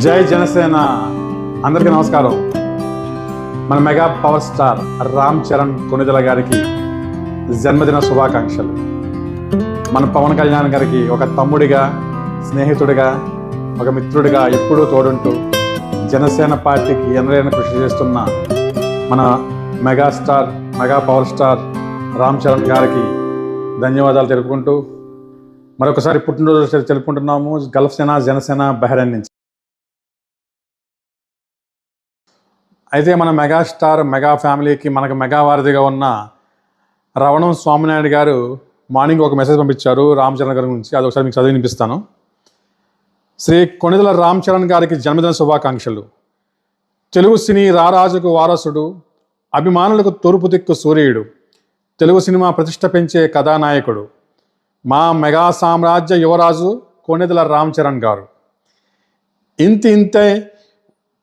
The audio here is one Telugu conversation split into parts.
జై జనసేన. అందరికీ నమస్కారం. మన mega power star Ram Charan Konidela గారికి జన్మదిన శుభాకాంక్షలు. మన పవన్ కళ్యాణ్ గారికి ఒక తమ్ముడిగా స్నేహితుడిగా ఒక మిత్రుడిగా ఎప్పుడూ తోడుంటూ జనసేన పార్టీకి ఎనలేని కృషి చేస్తున్న మన megastar mega power star Ram Charan గారికి ధన్యవాదాలు తెలుపుకుంటూ మరొకసారి పుట్టినరోజు తెలుపుకుంటున్నాము. గల్ఫ్ సేన జనసేన బహ్రెయిన్ నుంచి అయితే మన మెగాస్టార్ మెగా ఫ్యామిలీకి మనకు మెగావారధిగా ఉన్న రవణం స్వామినాయుడు గారు మార్నింగ్ ఒక మెసేజ్ పంపించారు రామ్ చరణ్ గారి గురించి. అది ఒకసారి మీకు చదివి వినిపిస్తాను. శ్రీ కొణిదల రామ్ చరణ్ గారికి జన్మదిన శుభాకాంక్షలు. తెలుగు సినీ రారాజుకు వారసుడు అభిమానులకు తూర్పు దిక్కు సూర్యుడు తెలుగు సినిమా ప్రతిష్ట పెంచే కథానాయకుడు మా మెగా సామ్రాజ్య యువరాజు కొణిదల రామ్ చరణ్ గారు. ఇంత ఇంతే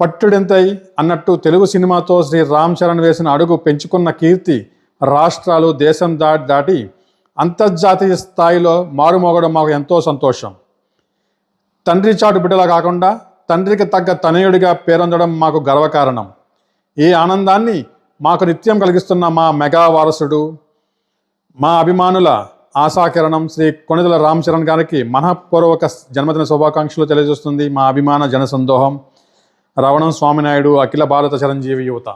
పట్టుడెంతై అన్నట్టు తెలుగు సినిమాతో శ్రీ రామ్ చరణ్ వేసిన అడుగు పెంచుకున్న కీర్తి రాష్ట్రాలు దేశం దాటి దాటి అంతర్జాతీయ స్థాయిలో మారుమోగడం మాకు ఎంతో సంతోషం. తండ్రి చాటు బిడ్డలా కాకుండా తండ్రికి తగ్గ తనయుడిగా పేరొందడం మాకు గర్వకారణం. ఈ ఆనందాన్ని మాకు నిత్యం కలిగిస్తున్న మా మెగా వారసుడు మా అభిమానుల ఆశాకిరణం శ్రీ కొణిదల రామ్ చరణ్ గారికి మనఃపూర్వక జన్మదిన శుభాకాంక్షలు తెలియజేస్తుంది మా అభిమాన జనసందోహం. రవణం స్వామినాయుడు అఖిల భారత చిరంజీవి యువత.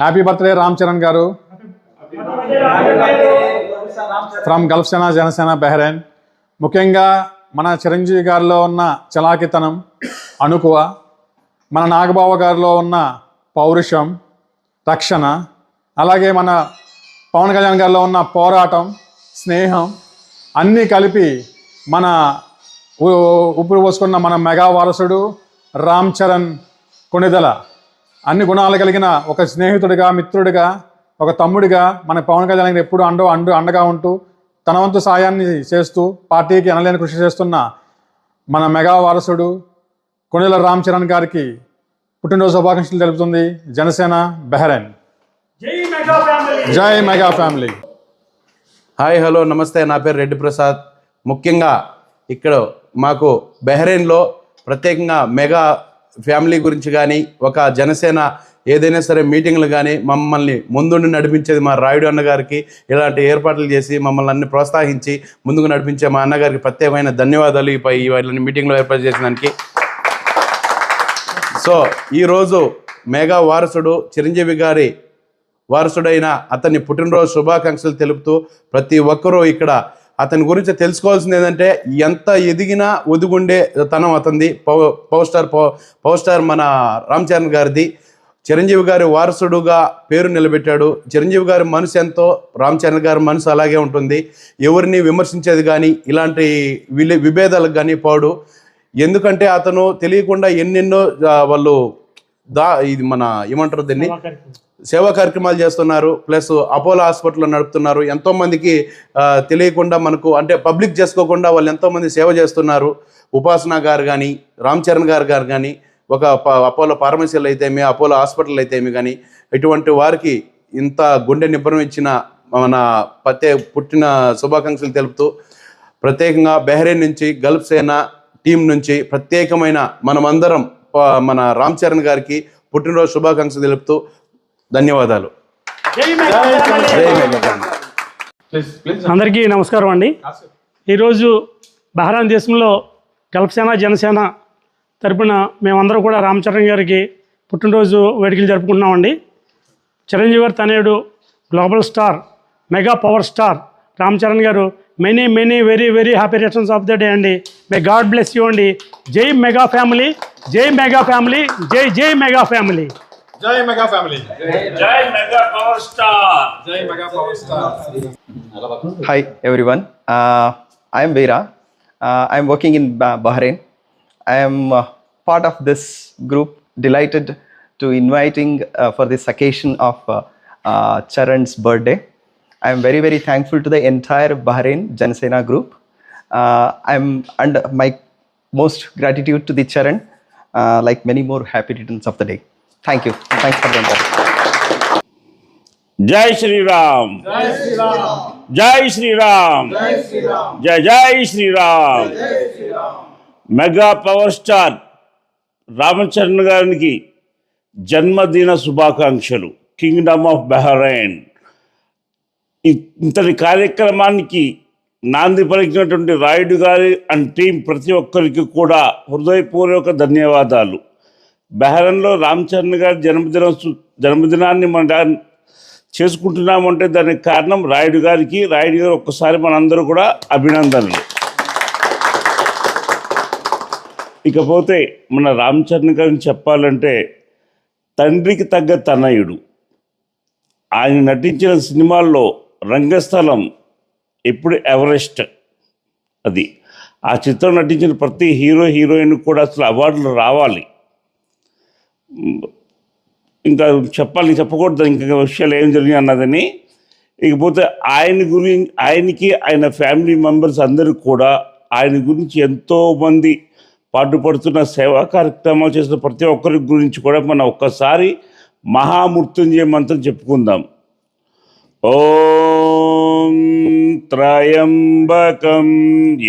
Happy birthday Ram Charan garu. From Gulf Sena Janasena Bahrain ముఖ్యంగా మన చిరంజీవి గారిలో ఉన్న చలాకితనం అణుకువ. మన నాగబావ గారిలో ఉన్న పౌరుషం రక్షణ. అలాగే మన పవన్ కళ్యాణ్ గారిలో ఉన్న పోరాటం స్నేహం. అన్నీ కలిపి మన ఊపిరి పోసుకున్న మన మెగా వారసుడు రామ్ చరణ్ కొణిదల అన్ని గుణాలు కలిగిన ఒక స్నేహితుడిగా మిత్రుడిగా ఒక తమ్ముడిగా మన పవన్ కళ్యాణ్ ఎప్పుడు అండ అండు అండగా ఉంటూ తన వంతు సాయాన్ని చేస్తూ పార్టీకి అనలేని కృషి చేస్తున్న మన మెగా వారసుడు కొణిదల రామ్ చరణ్ గారికి పుట్టినరోజు శుభాకాంక్షలు తెలుపుతుంది జనసేన బెహ్రెయిన్ జై మెగా ఫ్యామిలీ. హాయ్ హలో నమస్తే. నా పేరు రెడ్డి ప్రసాద్. ముఖ్యంగా ఇక్కడ మాకు బెహ్రెయిన్లో ప్రత్యేకంగా మెగా ఫ్యామిలీ గురించి కానీ ఒక జనసేన ఏదైనా సరే మీటింగ్లు కానీ మమ్మల్ని ముందుండి నడిపించేది మా రాయుడు అన్నగారికి ఇలాంటి ఏర్పాట్లు చేసి మమ్మల్ని అన్ని ప్రోత్సహించి ముందుకు నడిపించే మా అన్నగారికి ప్రత్యేకమైన ధన్యవాదాలు ఈ వాటిని మీటింగ్లో ఏర్పాటు చేసినందుకు. సో ఈరోజు మెగా వారసుడు చిరంజీవి గారి వారసుడైన అతని పుట్టినరోజు శుభాకాంక్షలు తెలుపుతూ ప్రతి ఒక్కరూ ఇక్కడ అతని గురించి తెలుసుకోవాల్సింది ఏంటంటే ఎంత ఎదిగినా ఒదిగుండే తనం అతనిది. పవ పవర్ స్టార్ పవర్ స్టార్ మన రామ్ చరణ్ గారిది. చిరంజీవి గారి వారసుడుగా పేరు నిలబెట్టాడు. చిరంజీవి గారి మనసు ఎంతో రామ్ చరణ్ గారి మనసు అలాగే ఉంటుంది. ఎవరిని విమర్శించేది కానీ ఇలాంటి విలే విభేదాలకు కానీ పోడు. ఎందుకంటే అతను తెలియకుండా ఎన్నెన్నో వాళ్ళు దా ఇది మన ఏమంటారు దీన్ని? సేవా కార్యక్రమాలు చేస్తున్నారు ప్లస్ అపోలో హాస్పిటల్ నడుపుతున్నారు. ఎంతోమందికి తెలియకుండా మనకు అంటే పబ్లిక్ చేసుకోకుండా వాళ్ళు ఎంతోమంది సేవ చేస్తున్నారు. ఉపాసన గారు కానీ రామ్ చరణ్ గారు గారు కానీ ఒక ప- అపోలో ఫార్మసీలు అయితేమి అపోలో హాస్పిటల్ అయితేమి కానీ ఇటువంటి వారికి ఇంత గుండె నిబ్బరం ఇచ్చిన మన పత్తే పుట్టిన శుభాకాంక్షలు తెలుపుతూ ప్రత్యేకంగా బెహ్రెయిన్ నుంచి గల్ఫ్ సేన టీం నుంచి ప్రత్యేకమైన మనమందరం మన రామ్ చరణ్ గారికి పుట్టినరోజు శుభాకాంక్షలు తెలుపుతూ ధన్యవాదాలు. జై మెగా అందరికీ నమస్కారం అండి. ఈరోజు బహ్రాన్ దేశంలో గల్ఫ్ సేన జనసేన తరపున మేమందరం కూడా రామ్ చరణ్ గారికి పుట్టినరోజు వేడుకలు జరుపుకుంటున్నామండి. చిరంజీవి గారి తనయుడు global star mega power star Ram Charan garu many many very very happy returns of the day అండి. మే గాడ్ బ్లెస్ యూ అండి. జై మెగా ఫ్యామిలీ జై మెగా ఫ్యామిలీ జై జై mega family. జై మెగా ఫ్యామిలీ జై మెగా పవర్ స్టార్ జై mega power star Hi everyone. Uh, I am Veera. Uh, I am working in Ba- Bahrain. I am uh, part of this group. Delighted to inviting uh, for this occasion of uh, uh, Charan's birthday. I am very very thankful to the entire Bahrain Jansena group. Uh, I am and my most gratitude to the Charan. Uh, like many more happy returns of the day. Thank you. Thanks for the entire. జై శ్రీరామ్ జై శ్రీరామ్ జై జై Sriram mega power star Ramcharan గారికి జన్మదిన శుభాకాంక్షలు. కింగ్డమ్ ఆఫ్ బహ్రైన్ ఇంతటి కార్యక్రమానికి నాంది పలికినటువంటి రాయుడు గారి అండ్ టీం ప్రతి ఒక్కరికి కూడా హృదయపూర్వక ధన్యవాదాలు. బెహరన్లో రామ్ చరణ్ గారి జన్మదిన జన్మదినాన్ని మన చేసుకుంటున్నామంటే దానికి కారణం రాయుడు గారికి. రాయుడు గారు ఒక్కసారి మనందరూ కూడా అభినందనలు. ఇకపోతే మన రామ్ చరణ్ గారిని చెప్పాలంటే తండ్రికి తగ్గ తనయుడు. ఆయన నటించిన సినిమాల్లో రంగస్థలం ఎప్పుడు ఎవరెస్ట్ అది. ఆ చిత్రం నటించిన ప్రతి హీరో హీరోయిన్ కూడా అసలు అవార్డులు రావాలి. ఇంకా చెప్పాలి చెప్పకూడదు ఇంకా విషయాలు ఏం జరిగినాయి అన్నదని. ఇకపోతే ఆయన గురించి ఆయనకి ఆయన ఫ్యామిలీ మెంబర్స్ అందరికి కూడా ఆయన గురించి ఎంతోమంది పాటుపడుతున్న సేవా కార్యక్రమాలు చేసిన ప్రతి ఒక్కరి గురించి కూడా మనం ఒక్కసారి మహామృత్యుంజయ మంత్రం చెప్పుకుందాం. ఓం త్రయంబకం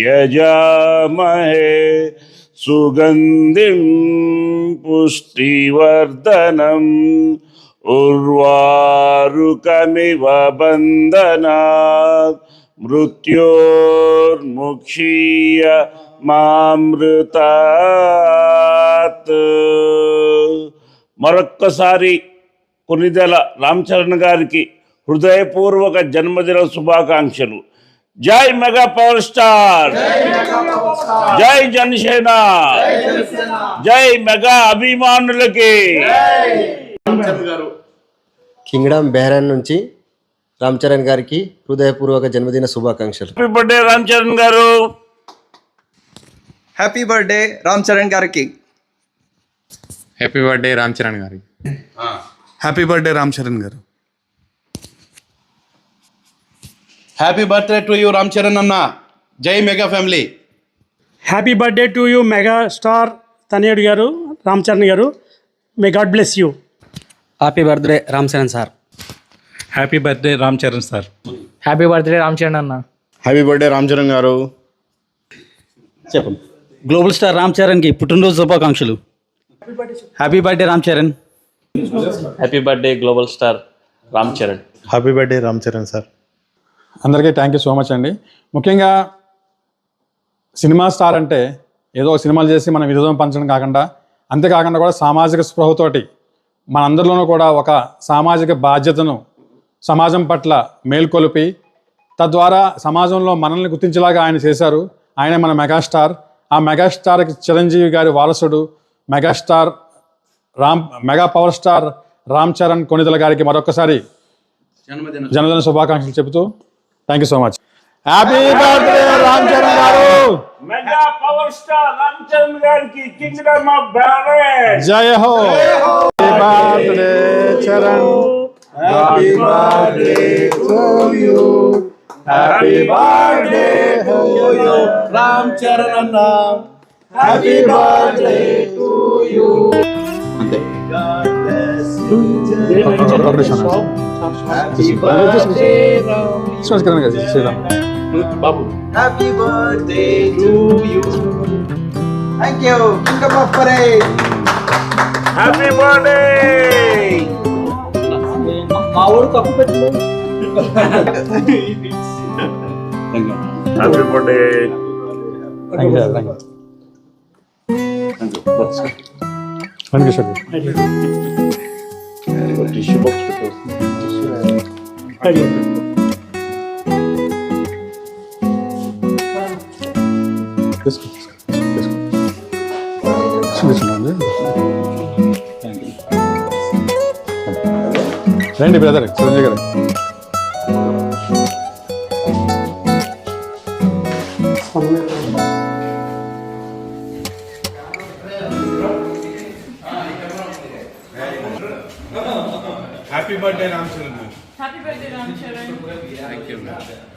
యజామహే సుగంధిం పుష్టివర్ధనం ఉర్వారుకమివ బంధనాత్ మృత్యోర్ముక్షీయ మామృతాత్ మరొక్కసారి కొనిదెల రామచరణ్ గారికి హృదయపూర్వక జన్మదిన శుభాకాంక్షలు. జై మెగా పవర్ స్టార్. జై జనసేన. జై మెగా అభిమానులకి. కింగ్డమ్ బెహ్రాన్ నుంచి రామ్ చరణ్ గారికి హృదయపూర్వక జన్మదిన శుభాకాంక్షలు. హ్యాపీ బర్త్డే రామ్ చరణ్ గారు. హ్యాపీ బర్త్డే రామ్ చరణ్ గారికి. హ్యాపీ బర్త్డే రామ్ చరణ్ గారి happy birthday Ram Charan garu. Happy birthday to you Ram Charan అన్న జై mega family happy birthday to you mega star తనయుడు garu Ram Charan garu. May God bless you happy birthday Ram Charan sir happy birthday Ram Charan sir happy birthday Ram Charan అన్న హ్యాపీ బర్త్డే రామ్ చరణ్ గారు. చెప్పండి. గ్లోబల్ స్టార్ రామ్ చరణ్కి పుట్టినరోజు శుభాకాంక్షలు. Happy birthday Ram Charan happy birthday global star Ram Charan happy birthday Ram Charan sir అందరికీ థ్యాంక్ యూ సో మచ్ అండి. ముఖ్యంగా సినిమా స్టార్ అంటే ఏదో సినిమాలు చేసి మనం విధం పంచడం కాకుండా అంతేకాకుండా కూడా సామాజిక స్పృహతోటి మనందరిలోనూ కూడా ఒక సామాజిక బాధ్యతను సమాజం పట్ల మేల్కొలిపి తద్వారా సమాజంలో మనల్ని గుర్తించేలాగా ఆయన చేశారు. ఆయన మన మెగాస్టార్. ఆ మెగాస్టార్కి చిరంజీవి గారి వారసుడు megastar Ram mega power star Ram Charan Konidela గారికి మరొకసారి జన్మదిన శుభాకాంక్షలు చెబుతూ thank you so much happy birthday Ram Charan garu mega power star Ram Charan గారికి కింగ్డమ్ ఆఫ్ బహ్రైన్ జయ హో happy birthday Charan happy birthday to you happy birthday to you Ram Charan అన్న హ్యాపీ బర్త్డే టు ఒక నిమిషం Sriram garu Sriram happy birthday to you thank you kingdom of parade happy birthday మా ఊరు కప్పు పెట్టు happy birthday とティッシですね。ありがとうい。ですかですかですかそうですんね。Lain Chiranjeevi garu happy birthday Ram Charan Happy birthday, Ram Charan.